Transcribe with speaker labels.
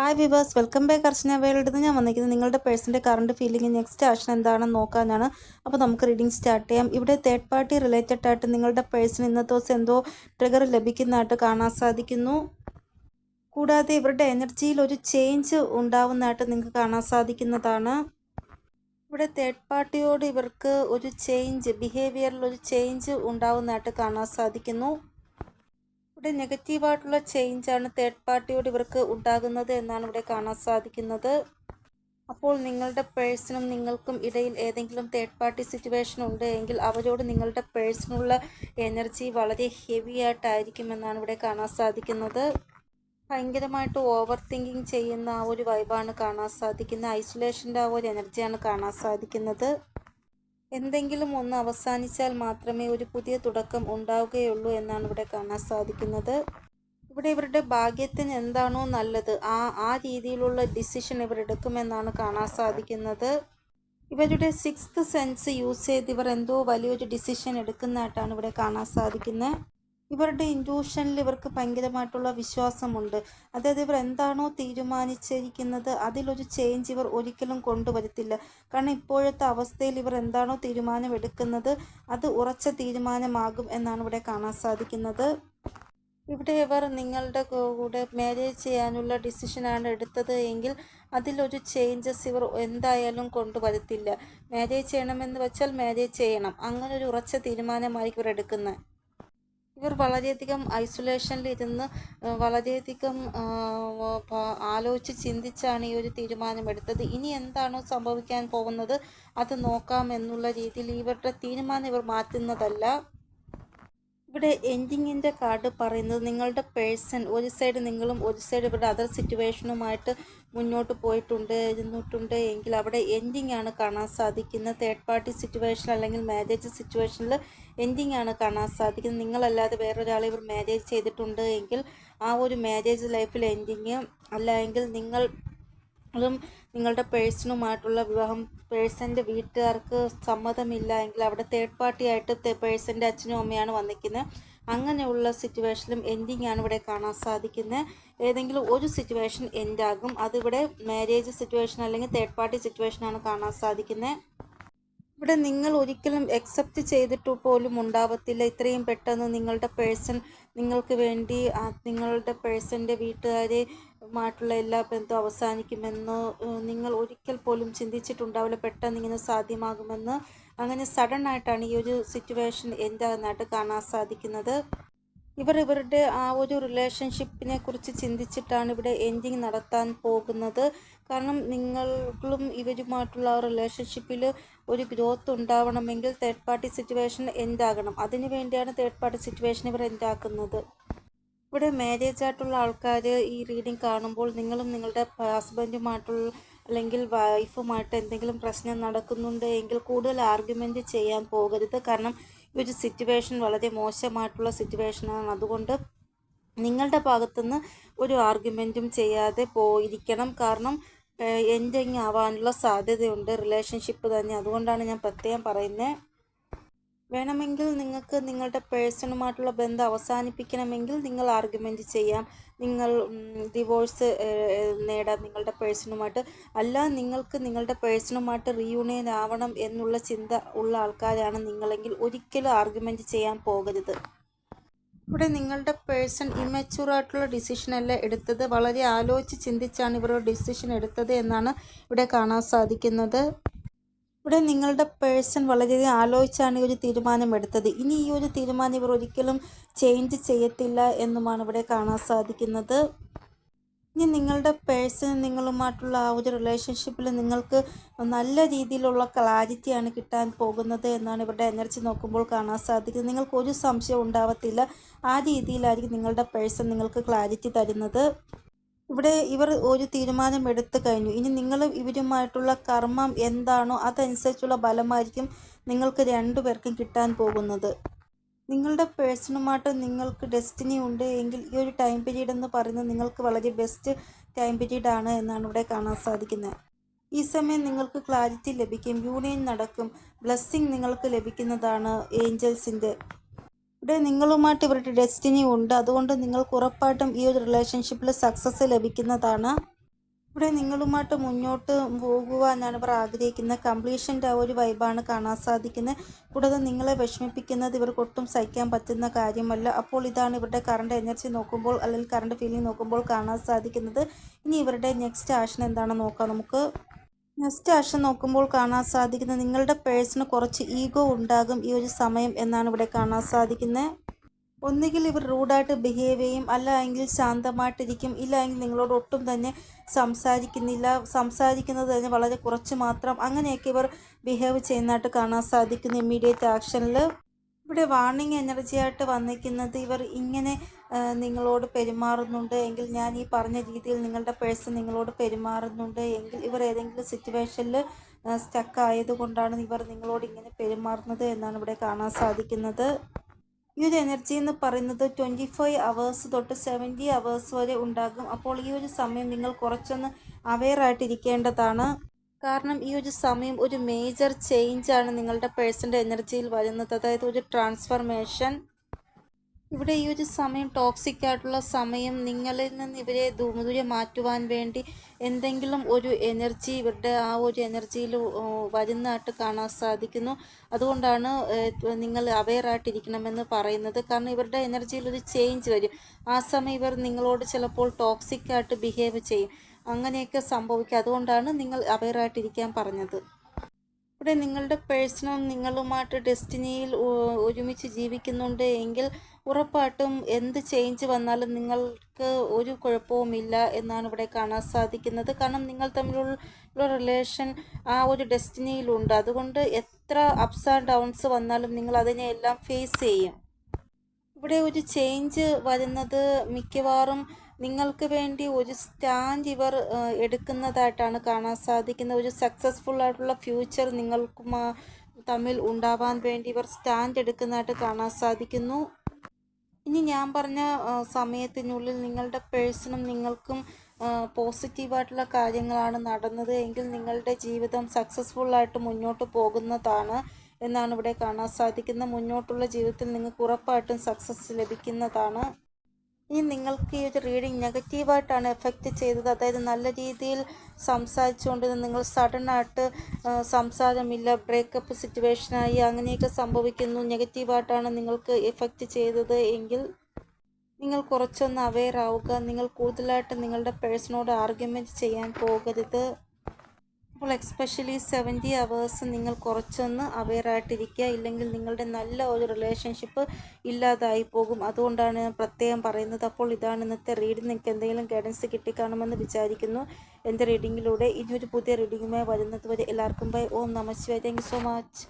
Speaker 1: Hi viewers welcome back Archana world ഞാൻ വന്നിരിക്കുന്നത് നിങ്ങളുടെ പേഴ്സന്റെ കറണ്ട് ഫീലിംഗ് നെക്സ്റ്റ് ആക്ഷൻ എന്താണെന്ന് നോക്കാനാണ്. അപ്പോൾ നമുക്ക് റീഡിംഗ് സ്റ്റാർട്ട് ചെയ്യാം. ഇവിടെ തേർഡ് പാർട്ടി റിലേറ്റഡ് ആയിട്ട് നിങ്ങളുടെ പേഴ്സൺ ഇന്നത്തെ ദിവസം എന്തോ ട്രിഗർ ലഭിക്കുന്നതായിട്ട് കാണാൻ സാധിക്കുന്നു. കൂടാതെ ഇവരുടെ എനർജിയിൽ ഒരു ചേഞ്ച് ഉണ്ടാവുന്നതായിട്ട് നിങ്ങൾക്ക് കാണാൻ സാധിക്കുന്നതാണ്. ഇവിടെ തേർഡ് പാർട്ടിയോട് ഇവർക്ക് ഒരു ചേഞ്ച് ബിഹേവിയറിൽ ഒരു ചേഞ്ച് ഉണ്ടാവുന്നതായിട്ട് കാണാൻ സാധിക്കുന്നു. ഇവിടെ നെഗറ്റീവായിട്ടുള്ള ചേഞ്ചാണ് തേർഡ് പാർട്ടിയോട് ഇവർക്ക് ഉണ്ടാകുന്നത് എന്നാണ് ഇവിടെ കാണാൻ സാധിക്കുന്നത്. അപ്പോൾ നിങ്ങളുടെ പേഴ്സണും നിങ്ങൾക്കും ഇടയിൽ ഏതെങ്കിലും തേർഡ് പാർട്ടി സിറ്റുവേഷൻ ഉണ്ട് എങ്കിൽ അവരോട് നിങ്ങളുടെ പേഴ്സണുള്ള എനർജി വളരെ ഹെവി ആയിട്ടായിരിക്കും എന്നാണ് ഇവിടെ കാണാൻ സാധിക്കുന്നത്. ഭയങ്കരമായിട്ട് ഓവർ തിങ്കിങ് ചെയ്യുന്ന ആ ഒരു വൈബാണ് കാണാൻ സാധിക്കുന്നത്. ഐസൊലേഷന്റെ ആ ഒരു എനർജിയാണ് കാണാൻ സാധിക്കുന്നത്. എന്തെങ്കിലും ഒന്ന് അവസാനിച്ചാൽ മാത്രമേ ഒരു പുതിയ തുടക്കം ഉണ്ടാവുകയുള്ളൂ എന്നാണ് ഇവിടെ കാണാൻ സാധിക്കുന്നത്. ഇവിടെ ഇവരുടെ ഭാഗ്യത്തിന് എന്താണോ നല്ലത് ആ ആ രീതിയിലുള്ള ഡിസിഷൻ ഇവരെടുക്കുമെന്നാണ് കാണാൻ സാധിക്കുന്നത്. ഇവരുടെ സിക്സ്ത് സെൻസ് യൂസ് ചെയ്ത് ഇവർ എന്തോ വലിയൊരു ഡിസിഷൻ എടുക്കുന്നതായിട്ടാണ് ഇവിടെ കാണാൻ സാധിക്കുന്നത്. ഇവരുടെ ഇൻഡ്യൂഷനിൽ ഇവർക്ക് ഭയങ്കരമായിട്ടുള്ള വിശ്വാസമുണ്ട്. അതായത് ഇവർ എന്താണോ തീരുമാനിച്ചിരിക്കുന്നത് അതിലൊരു ചേഞ്ച് ഇവർ ഒരിക്കലും കൊണ്ടുവരത്തില്ല. കാരണം ഇപ്പോഴത്തെ അവസ്ഥയിൽ ഇവർ എന്താണോ തീരുമാനമെടുക്കുന്നത് അത് ഉറച്ച തീരുമാനമാകും എന്നാണ് ഇവിടെ കാണാൻ സാധിക്കുന്നത്. ഇവിടെ ഇവർ നിങ്ങളുടെ കൂടെ മാരേജ് ചെയ്യാനുള്ള ഡിസിഷനാണ് എടുത്തത് എങ്കിൽ അതിലൊരു ചേഞ്ചസ് ഇവർ എന്തായാലും കൊണ്ടുവരത്തില്ല. മാരേജ് ചെയ്യണമെന്ന് വെച്ചാൽ മാരേജ് ചെയ്യണം. അങ്ങനെ ഒരു ഉറച്ച തീരുമാനമായിരിക്കും ഇവർ എടുക്കുന്നത്. ഇവർ വളരെയധികം ഐസൊലേഷനിൽ ഇരുന്ന് വളരെയധികം ആലോചിച്ച് ചിന്തിച്ചാണ് ഈ ഒരു തീരുമാനമെടുത്തത്. ഇനി എന്താണോ സംഭവിക്കാൻ പോകുന്നത് അത് നോക്കാം എന്നുള്ള രീതിയിൽ ഇവരുടെ തീരുമാനം ഇവർ മാറ്റുന്നതല്ല. ഇവിടെ എൻഡിങ്ങിന്റെ കാർഡ് പറയുന്നത് നിങ്ങളുടെ പേഴ്സൺ ഒരു സൈഡ് നിങ്ങളും ഒരു സൈഡ് ഇവിടെ അതർ സിറ്റുവേഷനുമായിട്ട് മുന്നോട്ട് പോയിട്ടുണ്ട് ഇരുന്നിട്ടുണ്ട് എങ്കിൽ അവിടെ എൻഡിങ് ആണ് കാണാൻ സാധിക്കുന്നത്. തേർഡ് പാർട്ടി സിറ്റുവേഷൻ അല്ലെങ്കിൽ മാരേജ് സിറ്റുവേഷനിൽ എൻഡിങ് ആണ് കാണാൻ സാധിക്കുന്നത്. നിങ്ങളല്ലാതെ വേറൊരാളെ ഇവർ മാരേജ് ചെയ്തിട്ടുണ്ട് എങ്കിൽ ആ ഒരു മാരേജ് ലൈഫിൽ എൻഡിങ് അല്ല എങ്കിൽ നിങ്ങൾ അതും നിങ്ങളുടെ പേഴ്സണുമായിട്ടുള്ള വിവാഹം പേഴ്സന്റെ വീട്ടുകാർക്ക് സമ്മതമില്ല എങ്കിൽ അവിടെ തേർഡ് പാർട്ടി ആയിട്ട് പേഴ്സന്റെ അച്ഛനും അമ്മയാണ് വന്നിരിക്കുന്നത് അങ്ങനെയുള്ള സിറ്റുവേഷനിലും എൻഡിങ് ആണ് ഇവിടെ കാണാൻ സാധിക്കുന്നത് ഏതെങ്കിലും ഒരു സിറ്റുവേഷൻ എൻഡാകും അതിവിടെ മാരേജ് സിറ്റുവേഷൻ അല്ലെങ്കിൽ തേർഡ് പാർട്ടി സിറ്റുവേഷനാണ് കാണാൻ സാധിക്കുന്നത് ഇവിടെ നിങ്ങൾ ഒരിക്കലും അക്സെപ്റ്റ് ചെയ്തിട്ട് പോലും ഉണ്ടാവത്തില്ല. ഇത്രയും പെട്ടെന്ന് നിങ്ങളുടെ പേഴ്സൺ നിങ്ങൾക്ക് വേണ്ടി നിങ്ങളുടെ പേഴ്സന്റെ വീട്ടുകാരെ മായിട്ടുള്ള എല്ലാ ബന്ധവും അവസാനിക്കുമെന്ന് നിങ്ങൾ ഒരിക്കൽ പോലും ചിന്തിച്ചിട്ടുണ്ടാവില്ല പെട്ടെന്ന് ഇങ്ങനെ സാധ്യമാകുമെന്ന്. അങ്ങനെ സഡൻ ആയിട്ടാണ് ഈ ഒരു സിറ്റുവേഷൻ എന്താകുന്നതായിട്ട് കാണാൻ സാധിക്കുന്നത്. ഇവർ ഇവരുടെ ആ ഒരു റിലേഷൻഷിപ്പിനെ കുറിച്ച് ചിന്തിച്ചിട്ടാണ് ഇവിടെ എൻഡിങ് നടത്താൻ പോകുന്നത്. കാരണം നിങ്ങളും ഇവരുമായിട്ടുള്ള ആ റിലേഷൻഷിപ്പിൽ ഒരു ഗ്രോത്ത് ഉണ്ടാവണമെങ്കിൽ തേർഡ് പാർട്ടി സിറ്റുവേഷൻ എൻഡാകണം അതിനു വേണ്ടിയാണ് തേർഡ് പാർട്ടി സിറ്റുവേഷൻ ഇവർ എൻഡാക്കുന്നത് ഇവിടെ മാരേജ് ആയിട്ടുള്ള ആൾക്കാർ ഈ റീഡിംഗ് കാണുമ്പോൾ നിങ്ങളും നിങ്ങളുടെ ഹസ്ബൻഡുമായിട്ടുള്ള അല്ലെങ്കിൽ വൈഫുമായിട്ട് എന്തെങ്കിലും പ്രശ്നം നടക്കുന്നുണ്ട് എങ്കിൽ കൂടുതൽ ആർഗ്യുമെന്റ് ചെയ്യാൻ പോകരുത്. കാരണം ഈ ഒരു സിറ്റുവേഷൻ വളരെ മോശമായിട്ടുള്ള സിറ്റുവേഷനാണ് അതുകൊണ്ട് നിങ്ങളുടെ ഭാഗത്തുനിന്ന് ഒരു ആർഗ്യുമെന്റും ചെയ്യാതെ പോയിരിക്കണം. കാരണം എൻഡിങ് ആവാനുള്ള സാധ്യതയുണ്ട്. റിലേഷൻഷിപ്പ് തന്നെ. അതുകൊണ്ടാണ് ഞാൻ പ്രത്യേകം പറയുന്നത് വേണമെങ്കിൽ നിങ്ങൾക്ക് നിങ്ങളുടെ പേഴ്സണുമായിട്ടുള്ള ബന്ധം അവസാനിപ്പിക്കണമെങ്കിൽ നിങ്ങൾ ആർഗ്യുമെന്റ് ചെയ്യാം. നിങ്ങൾ ഡിവോഴ്സ് നേടാൻ നിങ്ങളുടെ പേഴ്സണുമായിട്ട് അല്ല നിങ്ങൾക്ക് നിങ്ങളുടെ പേഴ്സണുമായിട്ട് റീയൂണിയൻ ആവണം എന്നുള്ള ചിന്ത ഉള്ള ആൾക്കാരാണ് നിങ്ങളെങ്കിൽ ഒരിക്കലും ആർഗ്യുമെന്റ് ചെയ്യാൻ പോകരുത്. ഇവിടെ നിങ്ങളുടെ പേഴ്സൺ ഇമ്മച്ചുറായിട്ടുള്ള ഡിസിഷൻ അല്ല എടുത്തത്? വളരെ ആലോചിച്ച് ചിന്തിച്ചാണ് ഇവരുടെ ഡിസിഷൻ എടുത്തത് എന്നാണ് ഇവിടെ കാണാൻ സാധിക്കുന്നത്. ഇവിടെ നിങ്ങളുടെ പേഴ്സൺ വളരെയധികം ആലോചിച്ചാണ് ഈ ഒരു തീരുമാനം എടുത്തത്. ഇനി ഈ ഒരു തീരുമാനം ഇവർ ഒരിക്കലും ചേഞ്ച് ചെയ്യത്തില്ല എന്നുമാണ് ഇവിടെ കാണാൻ സാധിക്കുന്നത്. ഇനി നിങ്ങളുടെ പേഴ്സൺ നിങ്ങളുമായിട്ടുള്ള ആ ഒരു റിലേഷൻഷിപ്പിൽ നിങ്ങൾക്ക് നല്ല രീതിയിലുള്ള ക്ലാരിറ്റിയാണ് കിട്ടാൻ പോകുന്നത് എന്നാണ് ഇവിടെ എനർജി നോക്കുമ്പോൾ കാണാൻ സാധിക്കുന്നത്. നിങ്ങൾക്ക് ഒരു സംശയം ഉണ്ടാവത്തില്ല. ആ രീതിയിലായിരിക്കും നിങ്ങളുടെ പേഴ്സൺ നിങ്ങൾക്ക് ക്ലാരിറ്റി തരുന്നത്. ഇവിടെ ഇവർ ഒരു തീരുമാനം എടുത്തു കഴിഞ്ഞു. ഇനി നിങ്ങൾ ഇവരുമായിട്ടുള്ള കർമ്മം എന്താണോ അതനുസരിച്ചുള്ള ഫലമായിരിക്കും നിങ്ങൾക്ക് രണ്ടുപേർക്കും കിട്ടാൻ പോകുന്നത്. നിങ്ങളുടെ പേഴ്സണുമായിട്ട് നിങ്ങൾക്ക് ഡെസ്റ്റിനി ഉണ്ട് എങ്കിൽ ഈ ഒരു ടൈം പീരീഡ് എന്ന് പറയുന്നത് നിങ്ങൾക്ക് വളരെ ബെസ്റ്റ് ടൈം പീരീഡ് ആണ് എന്നാണ് ഇവിടെ കാണാൻ സാധിക്കുന്നത്. ഈ സമയം നിങ്ങൾക്ക് ക്ലാരിറ്റി ലഭിക്കും യൂണിയൻ നടക്കും ബ്ലെസ്സിങ് നിങ്ങൾക്ക് ലഭിക്കുന്നതാണ് ഏഞ്ചൽസിന്റെ ഇവിടെ നിങ്ങളുമായിട്ട് ഇവരുടെ ഡെസ്റ്റിനി ഉണ്ട്. അതുകൊണ്ട് നിങ്ങൾക്ക് ഉറപ്പായിട്ടും ഈ ഒരു റിലേഷൻഷിപ്പിൽ സക്സസ് ലഭിക്കുന്നതാണ്. ഇവിടെ നിങ്ങളുമായിട്ട് മുന്നോട്ട് പോകുക എന്നാണ് ഇവർ ആഗ്രഹിക്കുന്നത്. കംപ്ലീഷന്റെ ഒരു വൈബാണ് കാണാൻ സാധിക്കുന്നത്. കൂടാതെ നിങ്ങളെ വിഷമിപ്പിക്കുന്നത് ഇവർക്കൊട്ടും സഹിക്കാൻ പറ്റുന്ന കാര്യമല്ല. അപ്പോൾ ഇതാണ് ഇവരുടെ കറണ്ട് എനർജി നോക്കുമ്പോൾ അല്ലെങ്കിൽ കറണ്ട് ഫീലിംഗ് നോക്കുമ്പോൾ കാണാൻ സാധിക്കുന്നത്. ഇനി ഇവരുടെ നെക്സ്റ്റ് ആഷൻ എന്താണെന്ന് നോക്കാം നമുക്ക്. നെക്സ്റ്റ് ആക്ഷൻ നോക്കുമ്പോൾ കാണാൻ സാധിക്കുന്നത് നിങ്ങളുടെ പേഴ്സിന് കുറച്ച് ഈഗോ ഉണ്ടാകും ഈ ഒരു സമയം എന്നാണ് ഇവിടെ കാണാൻ സാധിക്കുന്നത് ഒന്നുകിൽ ഇവർ റൂഡായിട്ട് ബിഹേവ് ചെയ്യും അല്ല എങ്കിൽ ശാന്തമായിട്ടിരിക്കും ഇല്ല എങ്കിൽ നിങ്ങളോട് ഒട്ടും തന്നെ സംസാരിക്കുന്നില്ല. സംസാരിക്കുന്നത് തന്നെ വളരെ കുറച്ച് മാത്രം അങ്ങനെയൊക്കെ ഇവർ ബിഹേവ് ചെയ്യുന്നതായിട്ട് കാണാൻ സാധിക്കുന്നു ഇമ്മീഡിയറ്റ് ആക്ഷനിൽ ഇവിടെ വാർണിംഗ് എനർജി ആയിട്ട് വന്നിരിക്കുന്നത് ഇവർ ഇങ്ങനെ നിങ്ങളോട് പെരുമാറുന്നുണ്ട് എങ്കിൽ ഞാൻ ഈ പറഞ്ഞ രീതിയിൽ നിങ്ങളുടെ പേഴ്സൺ നിങ്ങളോട് പെരുമാറുന്നുണ്ട് എങ്കിൽ ഇവർ ഏതെങ്കിലും സിറ്റുവേഷനിൽ സ്റ്റക്ക് ആയതുകൊണ്ടാണ് ഇവർ നിങ്ങളോട് ഇങ്ങനെ പെരുമാറുന്നത് എന്നാണ് ഇവിടെ കാണാൻ സാധിക്കുന്നത്. ഈ ഒരു എനർജി എന്ന് പറയുന്നത് ട്വന്റി ഫൈവ് അവേഴ്സ് തൊട്ട് സെവന്റി അവേഴ്സ് വരെ ഉണ്ടാകും. അപ്പോൾ ഈ ഒരു സമയം നിങ്ങൾ കുറച്ചൊന്ന് അവെയർ ആയിട്ടിരിക്കേണ്ടതാണ്. കാരണം ഈ ഒരു സമയം ഒരു മേജർ ചേഞ്ച് ആണ് നിങ്ങളുടെ പേഴ്സന്റെ എനർജിയിൽ വരുന്നത്. അതായത് ഒരു ട്രാൻസ്ഫർമേഷൻ ഇവിടെ ഈ ഒരു സമയം ടോക്സിക് ആയിട്ടുള്ള സമയം നിങ്ങളിൽ നിന്ന് ഇവരെ ദൂരെ മാറ്റുവാൻ വേണ്ടി എന്തെങ്കിലും ഒരു എനർജി ഇവരുടെ ആ ഒരു എനർജിയിൽ വരുന്നതായിട്ട് കാണാൻ സാധിക്കുന്നു. അതുകൊണ്ടാണ് നിങ്ങൾ അവെയറായിട്ടിരിക്കണമെന്ന് പറയുന്നത്. കാരണം ഇവരുടെ എനർജിയിൽ ഒരു ചേഞ്ച് വരും. ആ സമയം ഇവർ നിങ്ങളോട് ചിലപ്പോൾ ടോക്സിക് ആയിട്ട് ബിഹേവ് ചെയ്യും. അങ്ങനെയൊക്കെ സംഭവിക്കുക. അതുകൊണ്ടാണ് നിങ്ങൾ അവയറായിട്ടിരിക്കാൻ പറഞ്ഞത്. ഇവിടെ നിങ്ങളുടെ പേഴ്സണും നിങ്ങളുമായിട്ട് ഡെസ്റ്റിനിയിൽ ഒരുമിച്ച് ജീവിക്കുന്നുണ്ട് എങ്കിൽ ഉറപ്പായിട്ടും എന്ത് ചേഞ്ച് വന്നാലും നിങ്ങൾക്ക് ഒരു കുഴപ്പവുമില്ല എന്നാണ് ഇവിടെ കാണാൻ സാധിക്കുന്നത്. കാരണം നിങ്ങൾ തമ്മിലുള്ള റിലേഷൻ ആ ഒരു ഡെസ്റ്റിനിയിലുണ്ട് അതുകൊണ്ട് എത്ര അപ്സ് ആൻഡ് ഡൗൺസ് വന്നാലും നിങ്ങൾ അതിനെയെല്ലാം ഫേസ് ചെയ്യും. ഇവിടെ ഒരു ചേഞ്ച് വരുന്നത് മിക്കവാറും നിങ്ങൾക്ക് വേണ്ടി ഒരു സ്റ്റാൻഡ് ഇവർ എടുക്കുന്നതായിട്ടാണ് കാണാൻ സാധിക്കുന്നത്. ഒരു സക്സസ്ഫുൾ ആയിട്ടുള്ള ഫ്യൂച്ചർ നിങ്ങൾക്കും തമ്മിൽ ഉണ്ടാവാൻ വേണ്ടി ഇവർ സ്റ്റാൻഡ് എടുക്കുന്നതായിട്ട് കാണാൻ സാധിക്കുന്നു. ഇനി ഞാൻ പറഞ്ഞ സമയത്തിനുള്ളിൽ നിങ്ങളുടെ പേഴ്സണും നിങ്ങൾക്കും പോസിറ്റീവായിട്ടുള്ള കാര്യങ്ങളാണ് നടന്നത് എങ്കിൽ നിങ്ങളുടെ ജീവിതം സക്സസ്ഫുള്ളായിട്ട് മുന്നോട്ട് പോകുന്നതാണ് എന്നാണ് ഇവിടെ കാണാൻ സാധിക്കുന്നത്. മുന്നോട്ടുള്ള ജീവിതത്തിൽ നിങ്ങൾക്ക് ഉറപ്പായിട്ടും സക്സസ് ലഭിക്കുന്നതാണ്. ഇനി നിങ്ങൾക്ക് ഈ ഒരു റീഡിങ് നെഗറ്റീവായിട്ടാണ് എഫക്റ്റ് ചെയ്തത്. അതായത് നല്ല രീതിയിൽ സംസാരിച്ചുകൊണ്ട് നിങ്ങൾ സഡനായിട്ട് സംസാരമില്ല ബ്രേക്കപ്പ് സിറ്റുവേഷനായി അങ്ങനെയൊക്കെ സംഭവിക്കുന്നു നെഗറ്റീവായിട്ടാണ് നിങ്ങൾക്ക് എഫക്റ്റ് ചെയ്തത് എങ്കിൽ നിങ്ങൾ കുറച്ചൊന്ന് അവെയർ ആവുക. നിങ്ങൾ കൂടുതലായിട്ട് നിങ്ങളുടെ പേഴ്സണോട് ആർഗ്യുമെന്റ് ചെയ്യാൻ പോകരുത്. അപ്പോൾ എക്സ്പെഷ്യലി സെവന്റി അവേഴ്സ് നിങ്ങൾ കുറച്ചൊന്ന് അവെയറായിട്ടിരിക്കുക ഇല്ലെങ്കിൽ നിങ്ങളുടെ നല്ല ഒരു റിലേഷൻഷിപ്പ് ഇല്ലാതായി പോകും. അതുകൊണ്ടാണ് ഞാൻ പ്രത്യേകം പറയുന്നത്. അപ്പോൾ ഇതാണ് ഇന്നത്തെ റീഡിംഗ് നിങ്ങൾക്ക് എന്തെങ്കിലും ഗൈഡൻസ് കിട്ടിക്കാണുമെന്ന് വിചാരിക്കുന്നു. എന്റെ റീഡിങ്ങിലൂടെ ഇനിയൊരു പുതിയ റീഡിങ്ങുമായി വരുന്നത് വരെ എല്ലാവർക്കും ബൈ ഓം നമസ്വേ താങ്ക് സോ മച്ച്